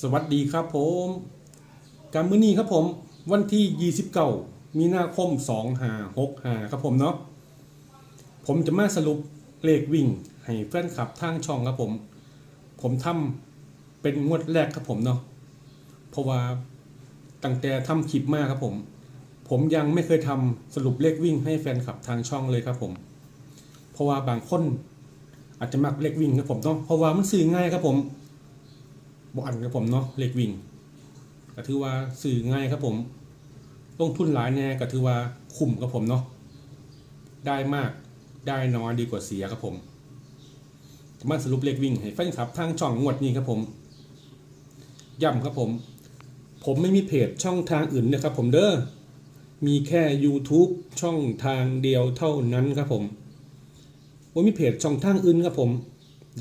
สวัสดีครับผมการมือนี้ครับผมวันที่29มีนาคม2565ครับผมเนาะผมจะมาสรุปเลขวิ่งให้แฟนคลับทางช่องครับผม ผมทำเป็นงวดแรกครับผมเนาะเพราะว่าตั้งแต่ทำคลิปมาครับผม ผมยังไม่เคยทำสรุปเลขวิ่งให้แฟนคลับทางช่องเลยครับผม เพราะว่าบางคนอาจจะมักเลขวิ่งครับผมเนาะเพราะว่ามันสื่อง่ายครับผม บอันครับผมเนาะเหลขวิ่งก็ถือว่าสื่อง่ายครับผมลงทุนหลายแน่ก็ถือว่าคุ้มครับผมเนาะได้มากได้น้อยดีกว่าเสียครับผมมาสรุปเลขวิ่งให้แฟนคลับทางช่องงวดนี้ครับผมย้ำครับผม ผมไม่มีเพจช่องทางอื่นนะครับผมเด้อมีแค่ YouTube ช่องทางเดียวเท่านั้นครับผมว่ามีเพจช่องทางอื่นครับผม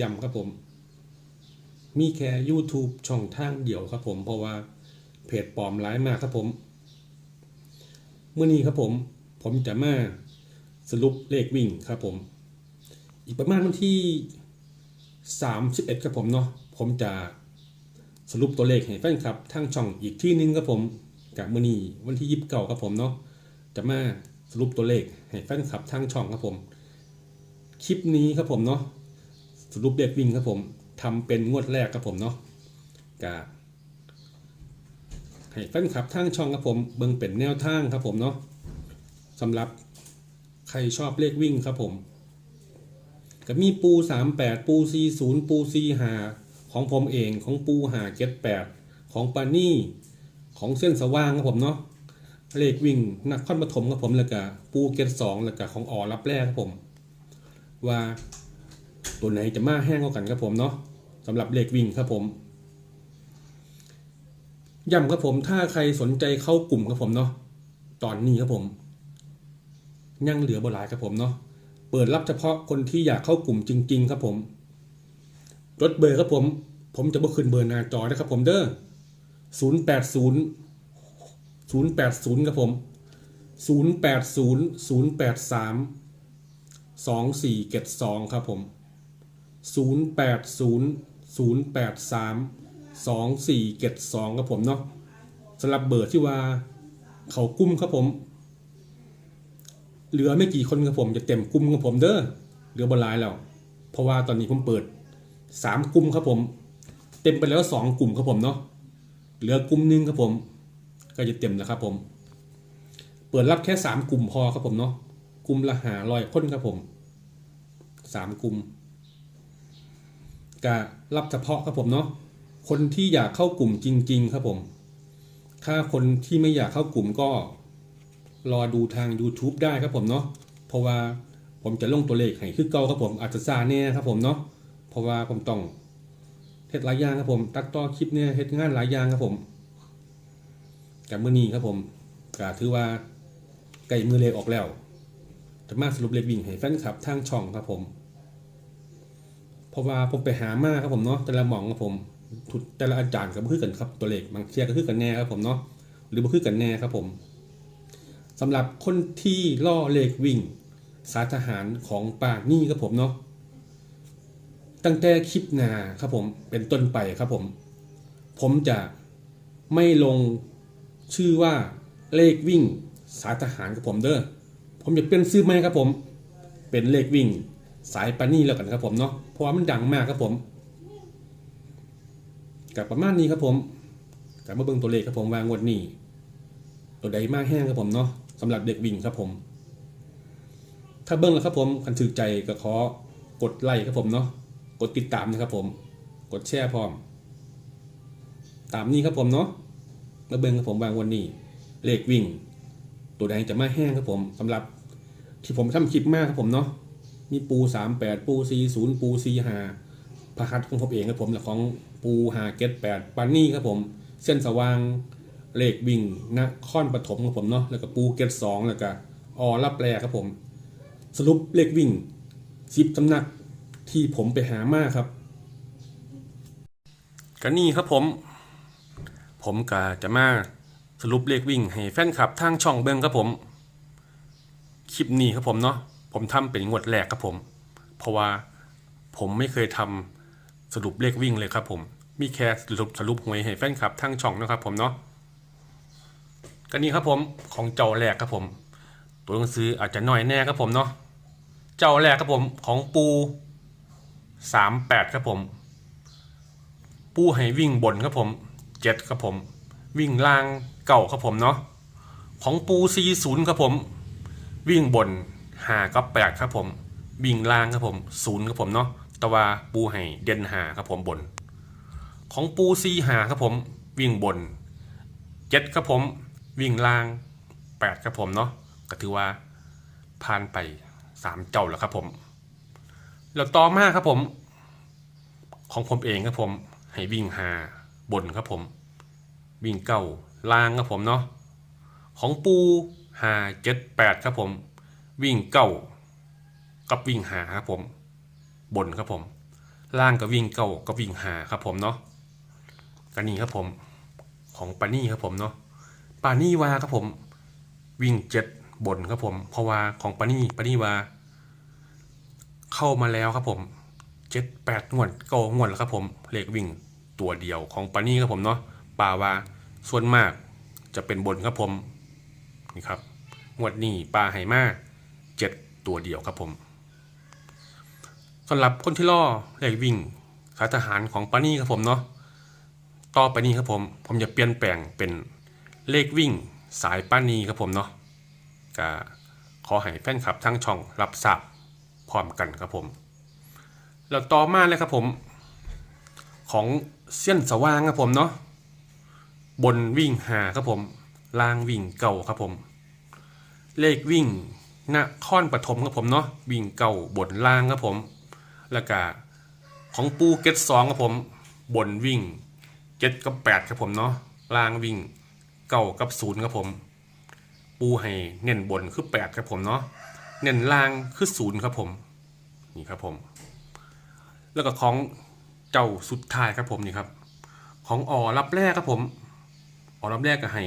ย้ำครับผม มีแค่ YouTube ช่องทางเดียวครับผม เพราะว่าเพจปลอมร้ายมากครับผม เมื่อนี้ครับผม ผมจะมาสรุปเลขวิ่งครับผม อีกประมาณวันที่ 31ครับผมเนาะ ผมจะสรุปตัวเลขให้แฟนคลับทางช่องอีกที่นึงครับผมกับมื่อนี้วันที่29ครับผมเนาะจะมาสรุปตัวเลขให้แฟนคลับทางช่องครับผม คลิปนี้ครับผมเนาะสรุปเลขวิ่งครับผม ทำเป็นงวดแรกครับผมเนาะกะให้แฟนคลับทางช่องครับผมเบิ่งเป็นแนวทางครับผมเนาะสำหรับใครชอบเลขวิ่งครับผมก็มีปู 38 ปู 40 ปู 45 ของผมเองของปูหาเก็ต8ของปานี่ของเส้นสว่างครับผมเนาะเลขวิ่งนักข้อนปฐมครับผมแล้วก็ปูเก็ต2แล้วก็ของออรับแรกครับผม ว่า ตัวไหนจะมาแห้งกว่ากันครับผมเนาะสำหรับเลขวิ่งครับผมย้ำครับผมถ้าใครสนใจเข้ากลุ่มครับผมเนาะตอนนี้ครับผมยังเหลือบหลายครับผมเนาะเปิดรับเฉพาะคนที่อยากเข้ากลุ่มจริง ๆ ครับผมรถเบอร์ครับผม ผมจะบ่ขึ้นเบอร์หน้าจอนะครับผมเด้อศูนย์แปดศูนย์ศูนย์แปดศูนย์ครับผมศูนย์แปดศูนย์ศูนย์แปดสามสองสี่เจ็ดสองครับผม 0 8 0 0 8 3 2 4 7 2ครับผมเนาะสำหรับเบอร์ที่ว่าเขากุ้มครับผม เหลือไม่กี่คนครับผมจะเต็มกลุ่มครับผมเด้อเหลือบนไลน์แล้ว เพราะว่าตอนนี้ผมเปิด3กลุ่มครับผม เต็มไปแล้ว2กลุ่มครับผมเนาะเหลือกลุ่มหนึงครับผม ก็จะเต็มแล้วครับผม เปิดรับแค่3กลุ่มพอครับผมเนาะกลุ่มละหาร้อยคนครับผม3กลุ่ม ก็รับเฉพาะครับผมเนาะคนที่อยากเข้ากลุ่มจริง ๆ ครับผม ถ้าคนที่ไม่อยากเข้ากลุ่มก็รอดูทาง YouTube ได้ครับผมเนาะเพราะว่าผมจะลงตัวเลขให้คือเก่าครับผมอาจจะซาแน่ครับผมเนาะเพราะว่าผมต้องเฮ็ดหลายอย่างครับผม ตัดต่อคลิปเนี่ยเฮ็ดงานหลายอย่างครับผมกับมื้อนี้ครับผมก็ถือว่าใกล้มือเลขออกแล้วจะมาสรุปเลขวิ่งให้แฟนคลับทางช่องครับผม เพราะว่าผมไปหามาครับผมเนาะแต่ละหมองครับผมทุกแต่ละอาจารย์ก็บ่คือกันครับตัวเลขบางเทียก็คือกันแน่ครับผมเนาะหรือบ่คือกันแน่ครับผมสำหรับคนที่ล่อเลขวิ่ง สายทหารของป่านี่ครับผมเนาะตั้งแต่คลิปหนาครับผมเป็นต้นไปครับผม ผมจะไม่ลงชื่อว่าเลขวิ่ง สายทหารครับผมเด้อผมจะเป็นซื้อไหมครับผม เป็นเลขวิ่ง สายปานี่แล้วกันครับผมเนาะเพราะว่ามันดังมากครับผมกับประมาณนี้ครับผมกับมาเบิ่งตัวเลขครับผมวางวดนี้ ตัวใดมากแห้งครับผมเนาะสำหรับเด็กวิ่งครับผม ถ้าเบิ่งแล้วครับผมคันถือใจก็ขอกดไลค์ครับผมเนาะกดติดตามนะครับผม กดแชร์พร้อม ตามนี้ครับผมเนาะมาเบิ่งครับผมวางวันนี้ เลขวิ่ง ตัวใดจะมาแห้งครับผมสำหรับที่ผมทำคลิปมากครับผมเนาะ มีปู38ปู40ปู45พระหัตของผมเองครับผมและของปูหาเกต8ปดปานนี่ครับผม เส้นสว่างเลขวิ่งนครปฐมครับผมเนาะแล้วก็ปูเก็ต2แล้วก็ออรับแรครับผม สรุปเลขวิ่งสิบตำหนักที่ผมไปหามาครับก็นี่ครับผม ผมก็จะมาสรุปเลขวิ่งให้แฟนคลับทางช่องเบิ้งครับผม คลิปนี้ครับผมเนาะ ผมทำเป็นงวดแรกครับผม เพราะว่าผมไม่เคยทำสรุปเลขวิ่งเลยครับผม มีแค่สรุปสรุปหวยให้แฟนคลับทั้งช่องนะครับผมเนาะก็นี่ครับผมของเจ้าแรกครับผม ตัวหนังสืออาจจะน้อยแน่ครับผมเนาะ เจ้าแรกครับผมของปูสามแปดครับผม ปูให้วิ่งบนครับผมเจ็ดครับผม วิ่งล่างเก่าครับผมเนาะ ของปูซีศูนย์ครับผม วิ่งบน หากับแปดครับผมวิ่งล่างครับผมศูนย์ครับผมเนาะต่ว่าปูให้เด่นหาครับผมบน ของปูซีหาครับผมวิ่งบนเจ็ดครับผมวิ่งล่างแปดครับผมเนาะก็ถือว่าผ่านไปสามเจ้าแล้วครับผมแล้วต่อมาครับผม ของผมเองครับผมให้วิ่งหาบนครับผม วิ่งเก้าล่างครับผมเนาะของปูหาเจ็ดแปดครับผม วิ่งเก้ากับวิ่งหาครับผม บนครับผม ล่างก็วิ่งเก้าก็วิ่งหาครับผมเนาะกันนี่ครับผม ของปานี่ครับผมเนาะปานี่วาครับผม วิ่งเจ็ดบนครับผม เพราะว่าของปานี่ปานี่วา เข้ามาแล้วครับผมเจ็ดแปดงวดเก้างวดแล้วครับผมเลขวิ่งตัวเดียวของปานี่ครับผมเนาะป่าวาส่วนมากจะเป็นบนครับผมนี่ครับงวดนี้ปลาไหมาเจ็ด ตัวเดียวครับผมสำหรับคนที่ล่อเลขวิ่งขาทหารของปานี่ครับผมเนาะต่อไปนี้ครับผม ผมจะเปลี่ยนแปลงเป็นเลขวิ่งสายปานีครับผมเนาะก็ขอให้แฟนคลับทั้งช่องรับทราบพร้อมกันครับผม แล้วต่อมาเลยครับผม ของเส้นสว่างครับผมเนาะบนวิ่งหาครับผมล่างวิ่งเก่าครับผม เลขวิ่ง นครปฐมครับผมเนาะวิ่งเก่าบนล่างครับผม แล้วก็ของปูเก็ตสองครับผมบนวิ่งเจ็ดกับแปดครับผมเนาะล่างวิ่งเก่ากับศูนย์ครับผม ปูให้เน้นบนคือแปดครับผมเนาะเน้นล่างคือศูนย์ครับผมนี่ครับผม แล้วก็ของเจ้าสุดท้ายครับผมนี่ครับ ของอ่อรับแรกครับผมอ่อรับแรกก็ให้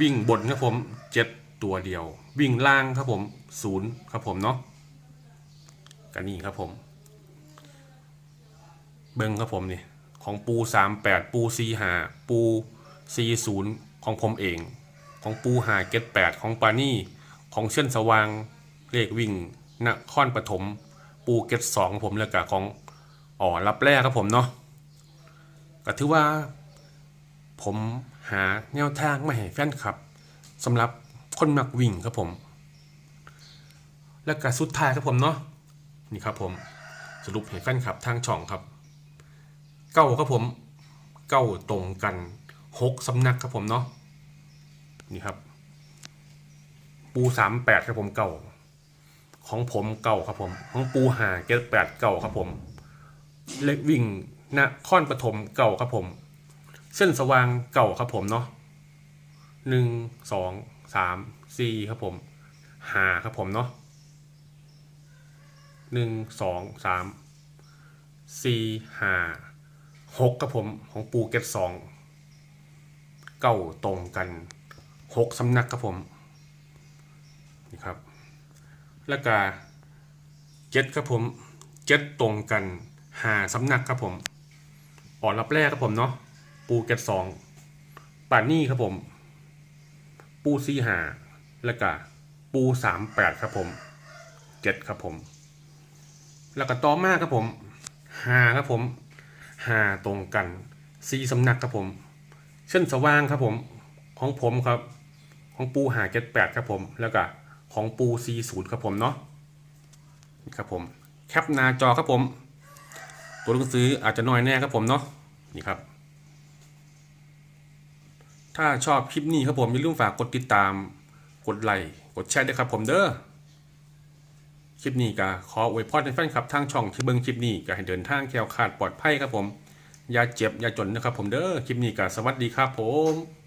วิ่งบนครับผมเจ็ด ตัวเดียว วิ่งล่างครับผมศูนย์ครับผมเนาะกันนี่ครับผม เบิ้งครับผมนี่ของปูสามแปดปูซีหาปูซีศูนย์ของผมเอง ของปูหาเกตแปดของปานี่ ของเส้นสว่างเลขวิ่งนครปฐมปูเกตสองผมแล้วก็ของอ๋อรับแรกครับผมเนาะก็ถือว่า ผมหาแนวทางมาให้แฟนครับสำหรับ คนมักวิ่งครับผม แล้วก็สุดท้ายครับผมเนาะนี่ครับผมสรุปให้แฟนครับทางช่องครับ เก้าครับผม เก้าตรงกันหกสำนักครับผมเนาะนี่ครับ ปูสามแปดครับผมเก่า ของผมเก่าครับผม ของปูหาเกตแปดเก่าครับผม เล็กวิ่งนะครปฐมเก่าครับผม เส้นสว่างเก่าครับผมเนาะหนึ่งสอง สามสี่ครับผมหาครับผมเนาะหนึ่งสองสามสี่ห้าหกครับผมของปูเก็ตสองเก้าตรงกันหกสำนักครับผมนี่ครับ แล้วก็เจ็ดครับผมเจ็ดตรงกันหาสำนักครับผมอ่อนรับแรกครับผมเนาะปูเก็ตสองป่านนี่ครับผม ปูซีหาแล้วก็ปูสามแปดครับผมเจ็ดครับผม แล้วก็ต่อมาครับผมหาครับผมหาตรงกันซีสำนักครับผม เช่นสว่างครับผมของผมครับ ของปูหาเจ็ดแปดครับผม แล้วก็ของปูซีศูนย์ครับผมเนาะครับผมแคปหน้าจอครับผม ตัวหนังสืออาจจะน้อยแน่ครับผมเนาะนี่ครับ ถ้าชอบคลิปนี้ครับผมอย่าลืมฝากกดติดตาม กดไลค์ กดแชร์ด้วยครับผมเด้อ คลิปนี้ก็ขออวยพรให้แฟนคลับทางช่องที่เบิ่งคลิปนี้ก็ให้เดินทางแคล้วคลาดปลอดภัยครับผม อย่าเจ็บอย่าจนนะครับผมเด้อ คลิปนี้ก็สวัสดีครับผม